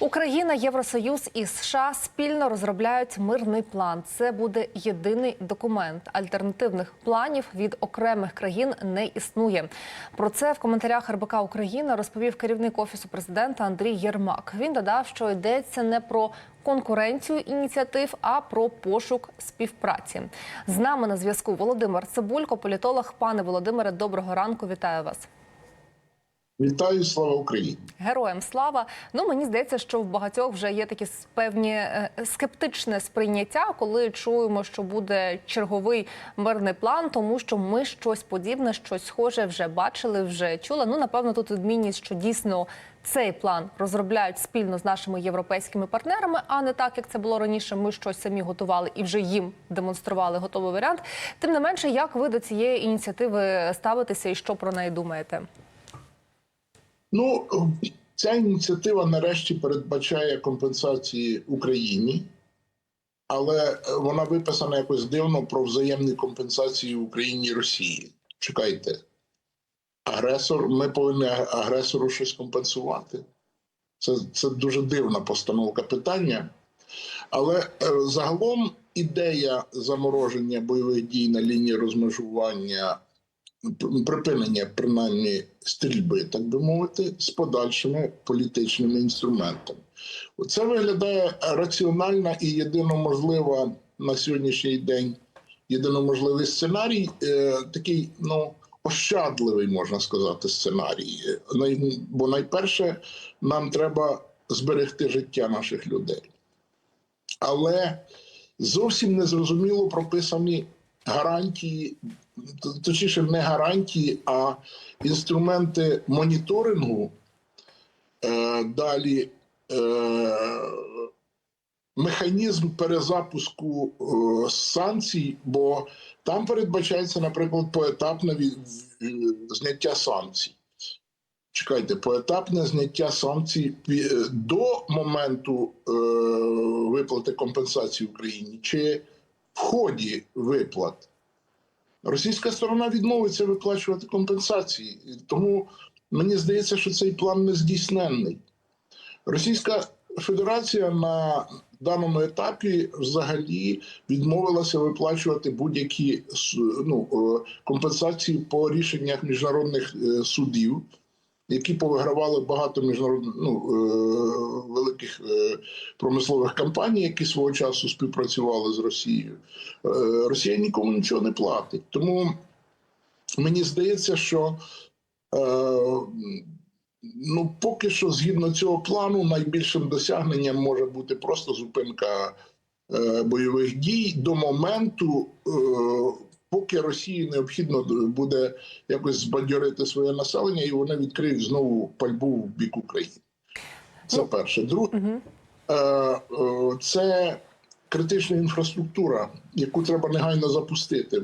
Україна, Євросоюз і США спільно розробляють мирний план. Це буде єдиний документ. Альтернативних планів від окремих країн не існує. Про це в коментарях РБК Україна розповів керівник офісу президента Андрій Єрмак. Він додав, що йдеться не про конкуренцію ініціатив, а про пошук співпраці. З нами на зв'язку Володимир Цибулько, політолог. Пане Володимире, доброго ранку. Вітаю вас. Вітаю, слава Україні! Героям слава. Ну мені здається, що в багатьох вже є такі певні е, скептичне сприйняття, коли чуємо, що буде черговий мирний план, тому що ми щось подібне, щось схоже вже бачили, вже чули. Ну напевно, тут відмінність, що дійсно цей план розробляють спільно з нашими європейськими партнерами, а не так, як це було раніше. Ми щось самі готували і вже їм демонстрували готовий варіант. Тим не менше, як ви до цієї ініціативи ставитеся і що про неї думаєте? Ну, ця ініціатива нарешті передбачає компенсації Україні, але вона виписана якось дивно про взаємні компенсації Україні і Росії. Чекайте, агресор, ми повинні агресору щось компенсувати. Це, це дуже дивна постановка питання. Але е, загалом ідея замороження бойових дій на лінії розмежування припинення принаймні стрільби, так би мовити, з подальшими політичними інструментами. Це виглядає раціональна і єдиноможлива на сьогоднішній день єдиноможливий сценарій, е, такий ну ощадливий, можна сказати, сценарій. Бо найперше нам треба зберегти життя наших людей. Але зовсім незрозуміло прописані гарантії, точніше, не гарантії, а інструменти моніторингу. Е, далі е, механізм перезапуску е, санкцій, бо там передбачається, наприклад, поетапне зняття санкцій. Чекайте, поетапне зняття санкцій пі- до моменту е, виплати компенсації Україні чи в ході виплат. Російська сторона відмовиться виплачувати компенсації. Тому мені здається, що цей план не здійсненний. Російська Федерація на даному етапі взагалі відмовилася виплачувати будь-які ну, е, компенсації по рішеннях міжнародних е, судів, які повигравали багато міжнародних ну, е, великих е, промислових компаній, які свого часу співпрацювали з Росією. Е, Росія нікому нічого не платить. Тому мені здається, що ну, поки що, згідно цього плану, найбільшим досягненням може бути просто зупинка бойових дій до моменту, поки Росії необхідно буде якось збадьорити своє населення, і вони відкриють знову пальбу в бік України. Це Ну, перше. Друге. Е, е, це критична інфраструктура, яку треба негайно запустити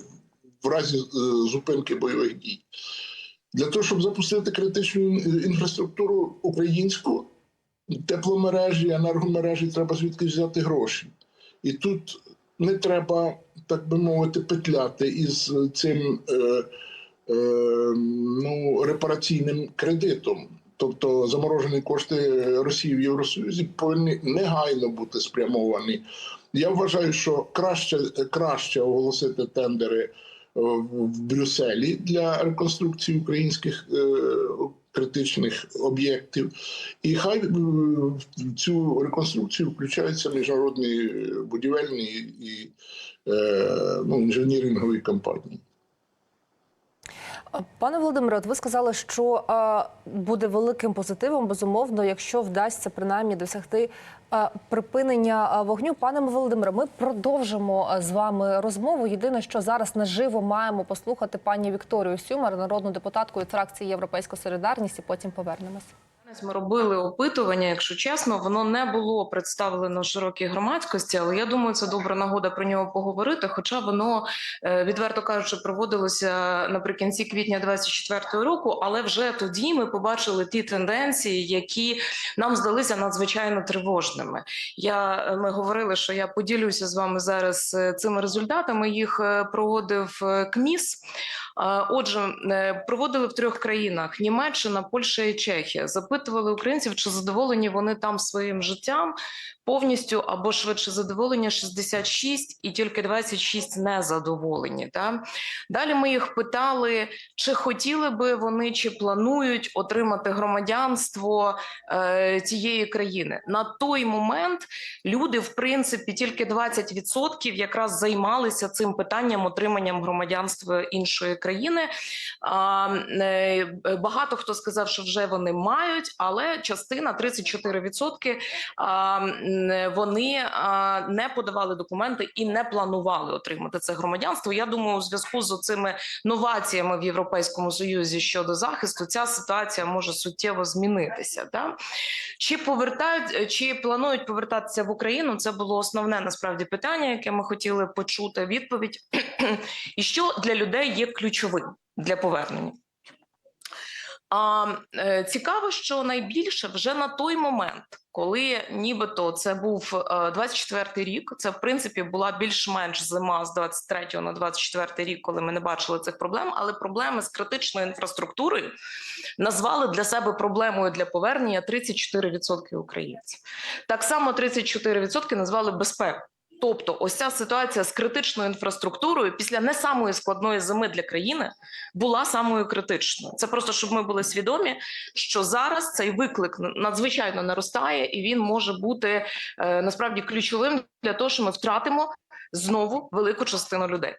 в разі е, зупинки бойових дій. Для того, щоб запустити критичну інфраструктуру українську, тепломережі, енергомережі, треба звідки взяти гроші. І тут не треба, так би мовити, петляти із цим е, е, ну, репараційним кредитом. Тобто заморожені кошти Росії в Євросоюзі повинні негайно бути спрямовані. Я вважаю, що краще, краще оголосити тендери е, в Брюсселі для реконструкції українських е, критичних об'єктів, і хай е, в цю реконструкцію включаються міжнародні будівельні і е, ну, інженірингові компанії. Пане Володимире, от ви сказали, що буде великим позитивом, безумовно, якщо вдасться принаймні досягти припинення вогню. Пане Володимире, ми продовжимо з вами розмову. Єдине, що зараз наживо маємо послухати пані Вікторію Сюмар, народну депутатку від фракції Європейська Солідарність, і потім повернемось. Ми робили опитування, якщо чесно, воно не було представлено широкій громадськості, але я думаю, це добра нагода про нього поговорити. Хоча воно е, відверто кажучи, проводилося наприкінці квітня 24-го року. Але вже тоді ми побачили ті тенденції, які нам здалися надзвичайно тривожними. Я е, ми говорили, що я поділюся з вами зараз е, цими результатами. Їх проводив КМІС. Отже, е, проводили в трьох країнах: Німеччина, Польща і Чехія. Запитували українців, чи задоволені вони там своїм життям повністю або швидше задоволення 66 і тільки 26 незадоволені. Та? Далі ми їх питали, чи хотіли би вони, чи планують отримати громадянство е, цієї країни. На той момент люди, в принципі, тільки 20% якраз займалися цим питанням отриманням громадянства іншої. А, е, багато хто сказав, що вже вони мають, але частина 34% а, вони не подавали документи і не планували отримати це громадянство. Я думаю, у зв'язку з цими новаціями в Європейському Союзі щодо захисту ця ситуація може суттєво змінитися. Да? Чи повертають, чи планують повертатися в Україну? Це було основне насправді питання, яке ми хотіли почути. Відповідь і що для людей є ключовим для повернення. А е, цікаво, що найбільше вже на той момент, коли нібито це був е, 24-й рік, це в принципі була більш-менш зима з 23 на 24 рік, коли ми не бачили цих проблем, але проблеми з критичною інфраструктурою назвали для себе проблемою для повернення 34% українців. Так само 34% назвали безпеку. Тобто, ось ця ситуація з критичною інфраструктурою після не самої складної зими для країни була самою критичною. Це просто щоб ми були свідомі, що зараз цей виклик надзвичайно наростає, і він може бути е, насправді ключовим для того, що ми втратимо знову велику частину людей.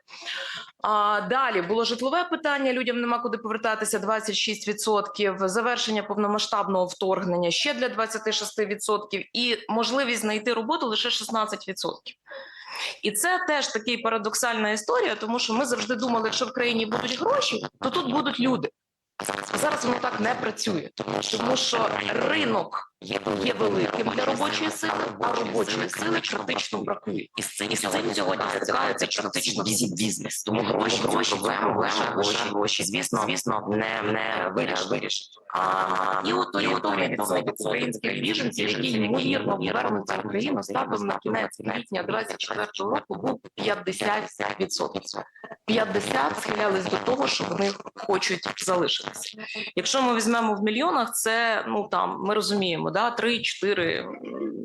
А далі було житлове питання. Людям нема куди повертатися 26%, завершення повномасштабного вторгнення ще для 26% і можливість знайти роботу лише 16%. І це теж такий парадоксальна історія, тому що ми завжди думали, якщо в країні будуть гроші, то тут будуть люди. Зараз воно так не працює, тому що ринок є великим для робочої сили, а робочої сили критично бракує. І з цим сьогодні сьогодні стикаються практично всі бізнес. Тому гроші гроші проблема лише гроші гроші. Звісно, звісно, не не вирішить. вирішить. А і от і от від українських біженців, які ймовірно повернуться в Україну, станом на кінець квітня 24 року був 50%. 50 схилялись до того, що вони хочуть залишитися. Якщо ми візьмемо в мільйонах, це ну там ми розуміємо, да 3-4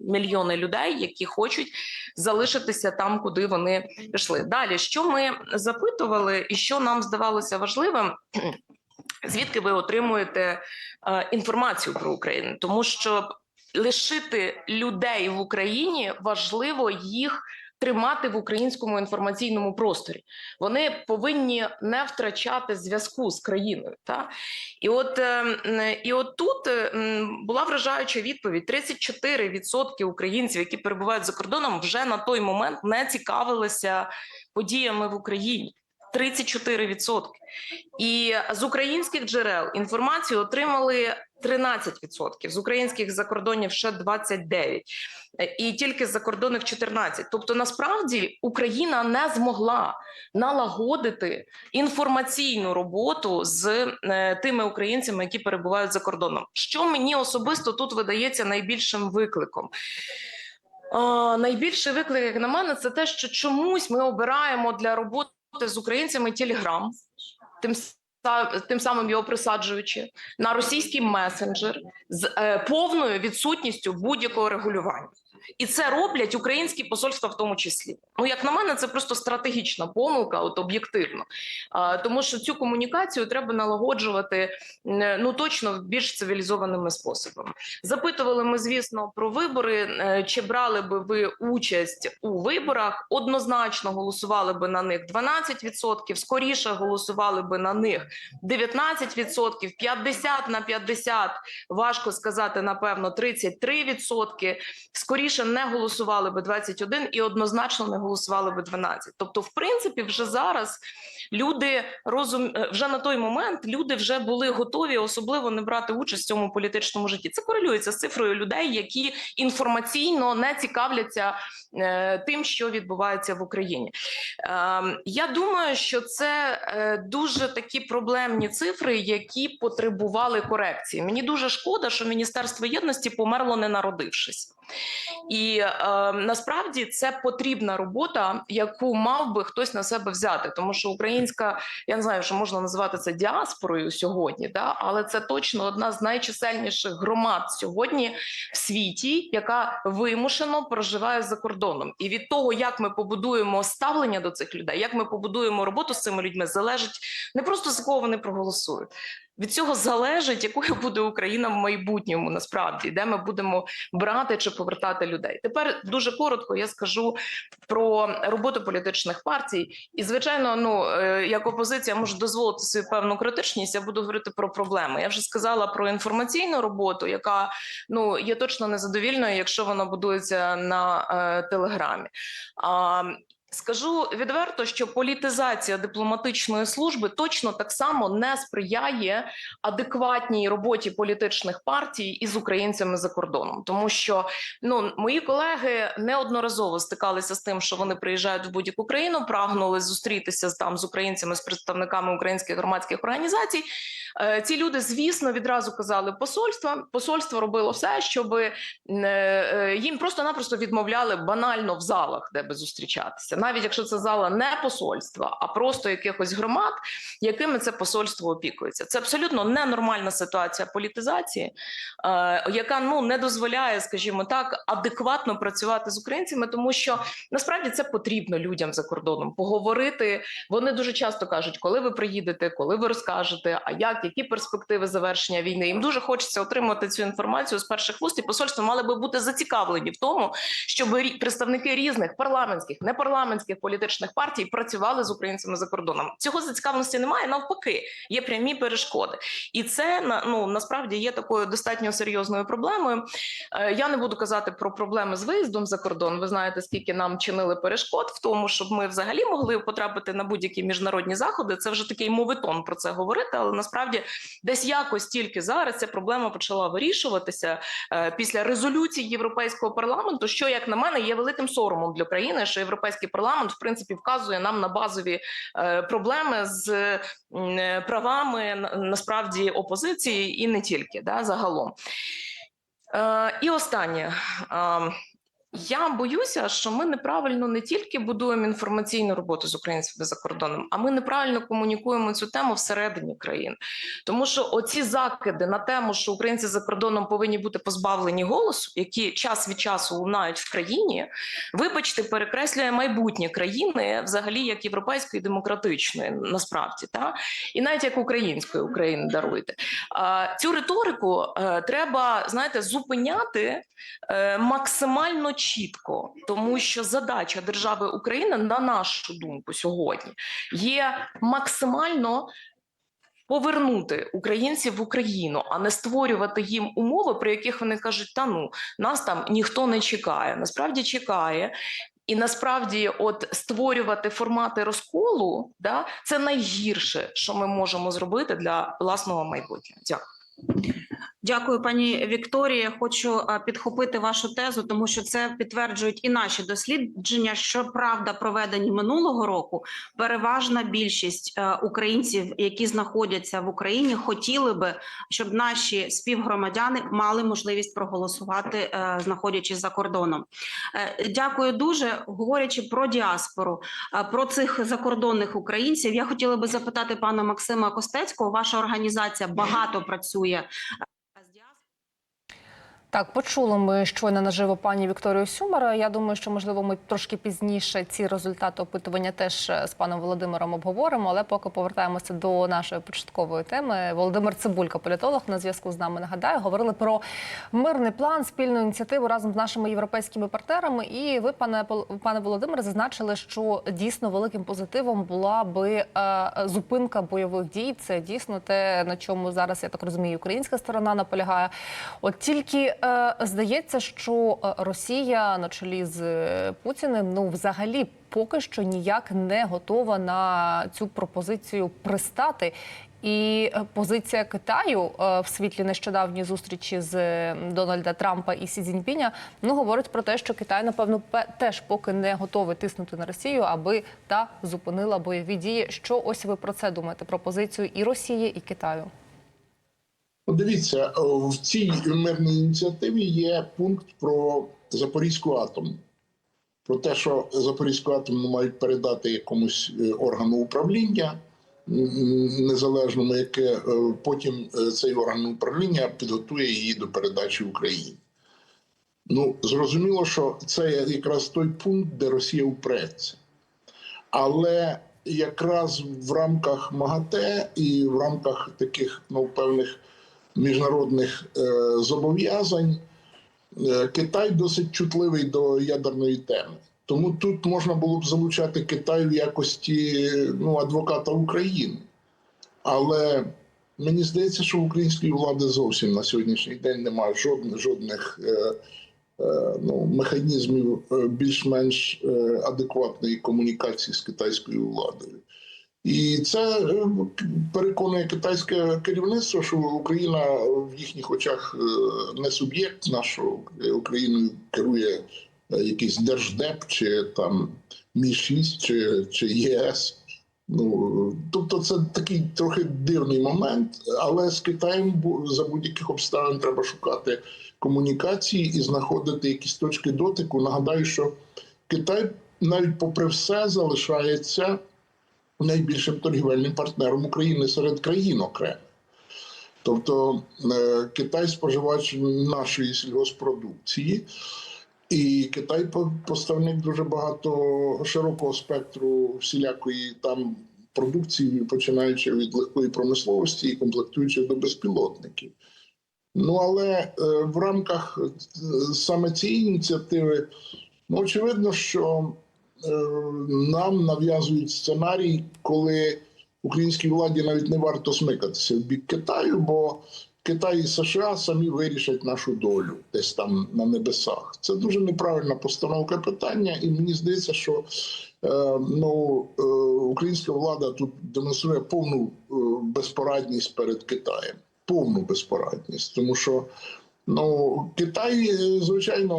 мільйони людей, які хочуть залишитися там, куди вони пішли. Далі, що ми запитували, і що нам здавалося важливим. Звідки ви отримуєте е, інформацію про Україну? Тому що лишити людей в Україні важливо їх тримати в українському інформаційному просторі. Вони повинні не втрачати зв'язку з країною. Та? І от е, і от тут е, була вражаюча відповідь: 34% українців, які перебувають за кордоном, вже на той момент не цікавилися подіями в Україні. 34%. І з українських джерел інформацію отримали 13%, з українських закордонів ще 29%, і тільки з закордонних 14%. Тобто, насправді Україна не змогла налагодити інформаційну роботу з е, тими українцями, які перебувають за кордоном. Що мені особисто тут видається найбільшим викликом? А, найбільший виклик, як на мене, це те, що чомусь ми обираємо для роботи з українцями Телеграм, тим тим самим його присаджуючи на російський месенджер з е, повною відсутністю будь-якого регулювання. І це роблять українські посольства в тому числі. Ну, як на мене, це просто стратегічна помилка, от об'єктивно. Тому що цю комунікацію треба налагоджувати ну точно більш цивілізованими способами. Запитували ми, звісно, про вибори. Е, Чи брали би ви участь у виборах? Однозначно голосували би на них 12%, скоріше голосували би на них 19%, 50 на 50, важко сказати, напевно, 33%. Скоріше не голосували би 21 і однозначно не голосували би 12. Тобто, в принципі, вже зараз люди розум е, вже на той момент люди вже були готові особливо не брати участь в цьому політичному житті. Це корелюється з цифрою людей, які інформаційно не цікавляться е, тим, що відбувається в Україні. Е, я думаю, що це е, дуже такі проблемні цифри, які потребували корекції. Мені дуже шкода, що Міністерство єдності померло не народившись. І е, насправді це потрібна робота, яку мав би хтось на себе взяти, тому що Україна. Українська, я не знаю, що можна називати це діаспорою сьогодні, да? але це точно одна з найчисельніших громад сьогодні в світі, яка вимушено проживає за кордоном. І від того, як ми побудуємо ставлення до цих людей, як ми побудуємо роботу з цими людьми, залежить не просто за кого вони проголосують. Від цього залежить, якою буде Україна в майбутньому, насправді, де ми будемо брати чи повертати людей. Тепер дуже коротко я скажу про роботу політичних партій. І, звичайно, ну е, як опозиція можу дозволити собі певну критичність. Я буду говорити про проблеми. Я вже сказала про інформаційну роботу, яка ну є точно незадовільною, якщо вона будується на е, телеграмі. А, Скажу відверто, що політизація дипломатичної служби точно так само не сприяє адекватній роботі політичних партій із українцями за кордоном, тому що ну мої колеги неодноразово стикалися з тим, що вони приїжджають в будь-яку країну, прагнули зустрітися там з українцями, з представниками українських громадських організацій. Е, Ці люди, звісно, відразу казали посольства. Посольство робило все, щоб їм просто-напросто відмовляли банально в залах, де би зустрічатися, навіть якщо це зала не посольства, а просто якихось громад, якими це посольство опікується. Це абсолютно ненормальна ситуація політизації, е, яка ну не дозволяє, скажімо так, адекватно працювати з українцями, тому що насправді це потрібно людям за кордоном поговорити. Вони дуже часто кажуть, коли ви приїдете, коли ви розкажете, а як, які перспективи завершення війни. Їм дуже хочеться отримати цю інформацію з перших вуст, і посольства мали би бути зацікавлені в тому, щоб представники різних парламентських, непарламентських політичних партій працювали з українцями за кордоном. Цього зацікавленості немає. Навпаки, є прямі перешкоди, і це ну насправді є такою достатньо серйозною проблемою. Е, Я не буду казати про проблеми з виїздом за кордон. Ви знаєте, скільки нам чинили перешкод в тому, щоб ми взагалі могли потрапити на будь-які міжнародні заходи. Це вже такий моветон про це говорити, але насправді десь якось тільки зараз ця проблема почала вирішуватися е, після резолюції Європейського парламенту, що як на мене є великим соромом для країни, що європейський парламент в принципі вказує нам на базові е, проблеми з е, правами насправді опозиції і не тільки да, загалом. Е, і останнє. Я боюся, що ми неправильно не тільки будуємо інформаційну роботу з українцями за кордоном, а ми неправильно комунікуємо цю тему всередині країн. Тому що оці закиди на тему, що українці за кордоном повинні бути позбавлені голосу, які час від часу лунають в країні, вибачте, перекреслює майбутнє країни, взагалі як європейської демократичної, насправді, та і навіть як української України даруйте. Цю риторику е, треба знаєте зупиняти е, максимально чітко, тому що задача держави Україна, на нашу думку, сьогодні є максимально. Повернути українців в Україну, а не створювати їм умови, при яких вони кажуть: та ну нас там ніхто не чекає. Насправді чекає, і насправді, от створювати формати розколу, да, це найгірше, що ми можемо зробити для власного майбутнього. Дякую. Дякую, пані Вікторія. Хочу е, підхопити вашу тезу, тому що це підтверджують і наші дослідження. Що правда проведені минулого року, переважна більшість е, українців, які знаходяться в Україні, хотіли би, щоб наші співгромадяни мали можливість проголосувати, е, знаходячись за кордоном. Дякую дуже. Говорячи про діаспору, про цих закордонних українців, я хотіла би запитати пана Максима Костецького. Ваша організація багато працює. Так, почули ми щойно наживо пані Вікторію Сюмар. Я думаю, що можливо ми трошки пізніше ці результати опитування теж е, з паном Володимиром обговоримо. Але поки повертаємося до нашої початкової теми. Володимир Цибулька, політолог, на зв'язку з нами нагадаю, говорили про мирний план, спільну ініціативу разом з нашими європейськими партнерами. І ви, пане пане Володимире, зазначили, що дійсно великим позитивом була би е, зупинка бойових дій. Це дійсно те, на чому зараз я так розумію, українська сторона наполягає. От тільки здається, що е, Росія на чолі з е, Путіним ну взагалі поки що ніяк не готова на цю пропозицію пристати. І е, позиція Китаю е, в світлі нещодавньої зустрічі з е, Дональда Трампа і Сі Цзіньпіня, ну говорить про те, що Китай, напевно, пе- теж поки не готовий тиснути на Росію, аби та зупинила бойові дії. Що ось ви про це думаєте? Про позицію і Росії, і Китаю? Дивіться, в цій мирній ініціативі є пункт про Запорізьку атомну. про те, що Запорізьку атомну мають передати якомусь е, органу управління незалежному, яке е, потім е, цей орган управління підготує її до передачі Україні. Ну, зрозуміло, що це якраз той пункт, де Росія упреться. Але якраз в рамках МАГАТЕ і в рамках таких ну, певних міжнародних е, зобов'язань е, Китай досить чутливий до ядерної теми. Тому тут можна було б залучати Китай в якості ну, адвоката України. Але мені здається, що в української влади зовсім на сьогоднішній день немає жодних, жодних е, е, ну, механізмів е, більш-менш адекватної комунікації з китайською владою. І це е, переконує китайське керівництво, що Україна в їхніх очах е, не суб'єкт нашого Україною керує е, якийсь держдеп чи там Мі 6 чи, чи ЄС. Ну тобто, це такий трохи дивний момент, але з Китаєм за будь-яких обставин треба шукати комунікації і знаходити якісь точки дотику. Нагадаю, що Китай навіть попри все залишається найбільшим торгівельним партнером України серед країн окремо. Тобто е, Китай споживач нашої сільгоспродукції, і Китай по- поставник дуже багато широкого спектру всілякої там продукції, починаючи від легкої промисловості і комплектуючи до безпілотників. Ну але е, в рамках е, саме цієї ініціативи, ну очевидно, що нам нав'язують сценарій, коли українській владі навіть не варто смикатися в бік Китаю, бо Китай і США самі вирішать нашу долю десь там на небесах. Це дуже неправильна постановка питання, і мені здається, що е, ну, е, українська влада тут демонструє повну е, безпорадність перед Китаєм. Повну безпорадність, тому що Ну, Китай, е, звичайно,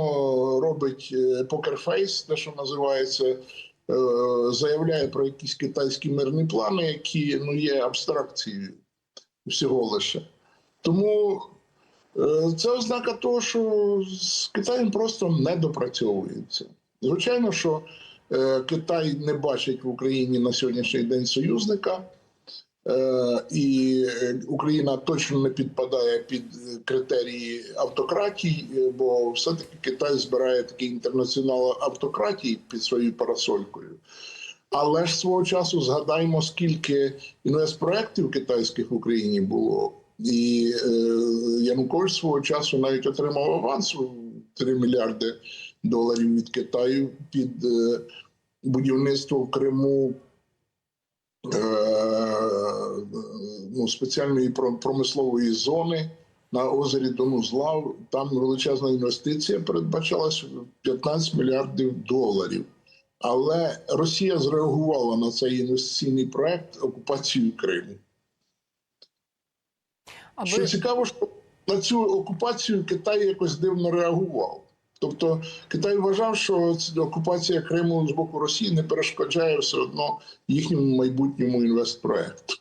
робить покерфейс, те, що називається, е, заявляє про якісь китайські мирні плани, які ну, є абстракцією всього лише. Тому е, це ознака того, що з Китаєм просто не допрацьовується. Звичайно, що Китай не бачить в Україні на сьогоднішній день союзника. Е, і е, Україна точно не підпадає під е, критерії автократій, е, бо все-таки Китай збирає такий інтернаціонал автократії під своєю парасолькою. Але ж свого часу згадаймо, скільки інвестпроєктів китайських в Україні було. І е, Янукович свого часу навіть отримав аванс у 3 мільярди доларів від Китаю під будівництво в Криму ну, спеціальної про- промислової зони на озері Донузлав. Там величезна інвестиція передбачалась 15 мільярдів доларів. Але Росія зреагувала на цей інвестиційний проект окупацією Криму. Аби Що цікаво, що на цю окупацію Китай якось дивно реагував. Тобто Китай вважав, що окупація Криму з боку Росії не перешкоджає все одно їхньому майбутньому інвестпроекту.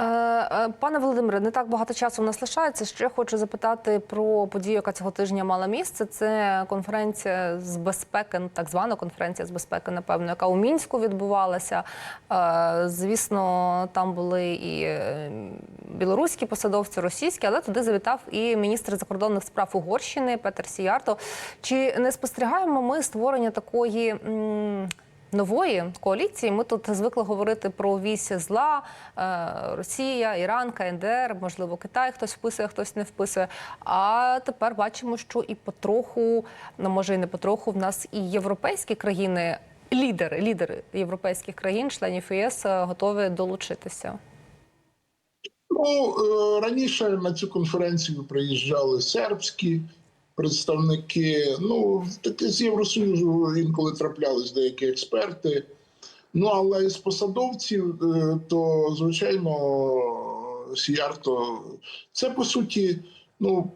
Е, е, Пане Володимире, не так багато часу в нас лишається. Ще хочу запитати про подію, яка цього тижня мала місце. Це конференція з безпеки, так звана конференція з безпеки, напевно, яка у мінську відбувалася. Е, Звісно, там були і білоруські посадовці, російські, але туди завітав і міністр закордонних справ Угорщини Петер Сіярто. Чи не спостерігаємо ми створення такої? Нової коаліції. Ми тут звикли говорити про вісь зла, е, Росія, Іран, КНДР, можливо, Китай хтось вписує, хтось не вписує. А тепер бачимо, що і потроху, ну може і не потроху, в нас і європейські країни, лідери, лідери європейських країн, членів ЄС, е, готові долучитися. Ну е, раніше на цю конференцію приїжджали сербські представники. Ну таке з Євросоюзу інколи траплялись деякі експерти. Ну але з посадовців, е, то звичайно, Сіярто це по суті ну,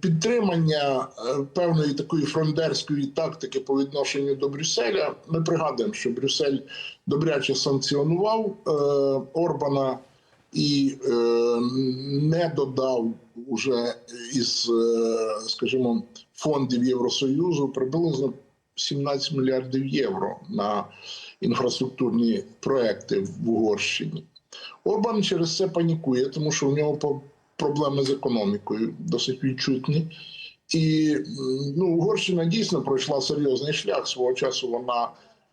підтримання е, певної такої фрондерської тактики по відношенню до Брюсселя. Ми пригадуємо, що Брюссель добряче санкціонував е, Орбана і е, не додав уже із, е, скажімо, фондів Євросоюзу приблизно 17 мільярдів євро на інфраструктурні проекти в Угорщині. Орбан через це панікує, тому що в нього проблеми з економікою досить відчутні. І ну, Угорщина дійсно пройшла серйозний шлях. Свого часу вона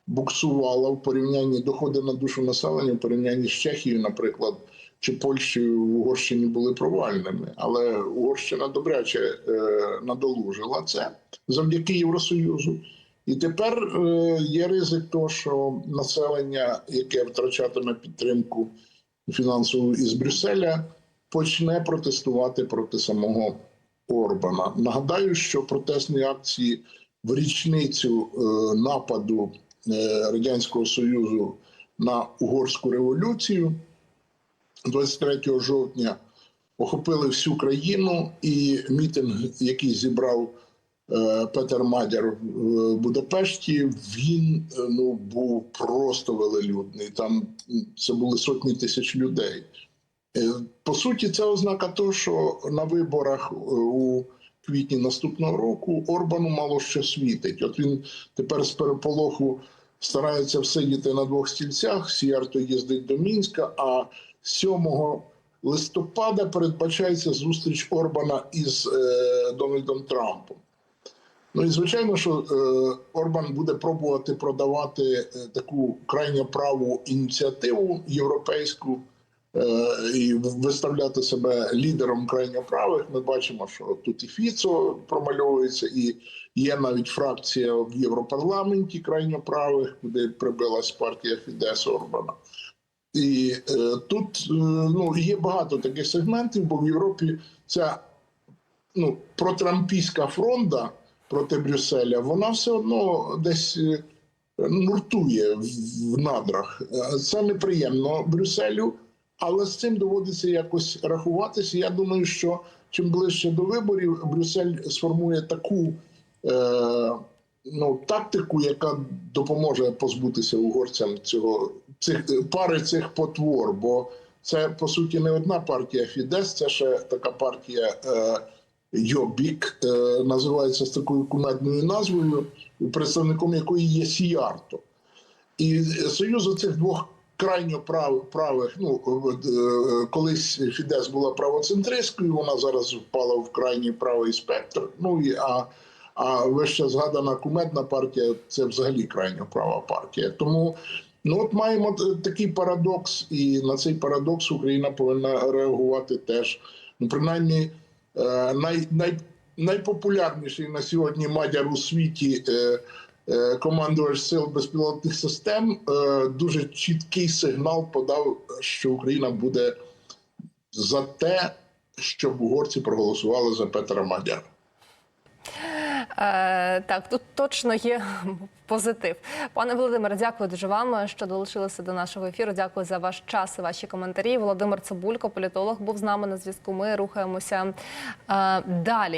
буксувала в порівнянні доходи на душу населення, в порівнянні з Чехією, наприклад, чи Польщею в Угорщині були провальними. Але Угорщина добряче е, надолужила це завдяки Євросоюзу. І тепер е, є ризик того, що населення, яке втрачатиме підтримку фінансову із Брюсселя, почне протестувати проти самого Орбана. Нагадаю, що протестні акції в річницю е, нападу Радянського Союзу на угорську революцію 23 жовтня охопили всю країну, і мітинг, який зібрав е, Петер Мадяр в Будапешті, він е, ну був просто велелюдний. Там це були сотні тисяч людей. Е, По суті, це ознака того, що на виборах е, у квітні наступного року Орбану мало що світить. От він тепер з переполоху старається всидіти на двох стільцях. Сіярто їздить до Мінська. А 7 листопада передбачається зустріч Орбана із е, Дональдом Трампом. Ну і звичайно, що е, Орбан буде пробувати продавати е, таку крайньо праву ініціативу європейську е, і виставляти себе лідером крайньо правих. Ми бачимо, що тут і Фіцо промальовується, і є навіть фракція в Європарламенті крайньо правих, куди прибилась партія Фідес Орбана. І е, тут е, ну, є багато таких сегментів, бо в Європі ця ну, протрампійська фронта проти Брюсселя, вона все одно десь е, нуртує в, надрах. Е, Це неприємно Брюсселю, але з цим доводиться якось рахуватися. Я думаю, що чим ближче до виборів Брюссель сформує таку е, ну, тактику, яка допоможе позбутися угорцям цього цих пари цих потвор. Бо це по суті не одна партія Фідес, це ще така партія е, Йобік, е, називається з такою кумедною назвою, представником якої є Сіярто. І союз оцих двох крайньо прав, правих, ну е, колись Фідес була правоцентристською, вона зараз впала в крайній правий спектр. Ну і а, а вище згадана кумедна партія це взагалі крайньо права партія. Тому ну от маємо такий парадокс, і на цей парадокс Україна повинна реагувати теж. Ну, принаймні, е, най, най, найпопулярніший на сьогодні мадяр у світі. Е, е, командувач сил безпілотних систем дуже чіткий сигнал подав, що Україна буде за те, щоб угорці проголосували за Петра Мадяра. Е, так, тут точно є позитив. Пане Володимире, дякую дуже вам, що долучилися до нашого ефіру. Дякую за ваш час і ваші коментарі. Володимир Цибулько, політолог, був з нами на зв'язку. Ми рухаємося е, далі.